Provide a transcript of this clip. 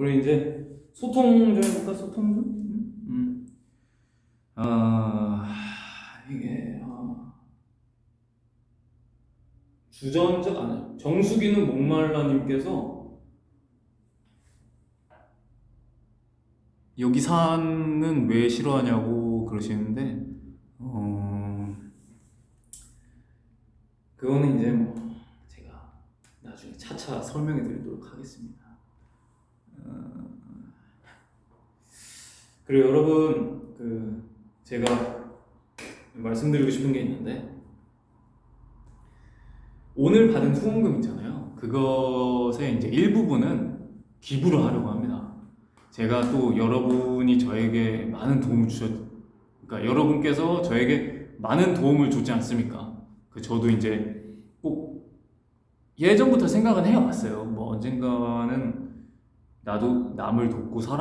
우리 이제 소통 좀 해볼까? 소통 좀? 음. 음. 아 이게 아. 주전자 아니 정수기는 목말라님께서 여기 산은 왜 싫어하냐고 그러시는데 어 그거는 이제 뭐 제가 나중에 차차 설명해 드리도록 하겠습니다. 그리고 여러분 그 제가 말씀드리고 싶은 게 있는데 오늘 받은 후원금 있잖아요. 그것의 이제 일부분은 기부를 하려고 합니다. 제가 또 여러분이 저에게 많은 도움을 주셨, 그러니까 여러분께서 저에게 많은 도움을 줬지 않습니까? 그 저도 이제 꼭 예전부터 생각은 해왔어요. 뭐 언젠가는 나도 남을 돕고 살아.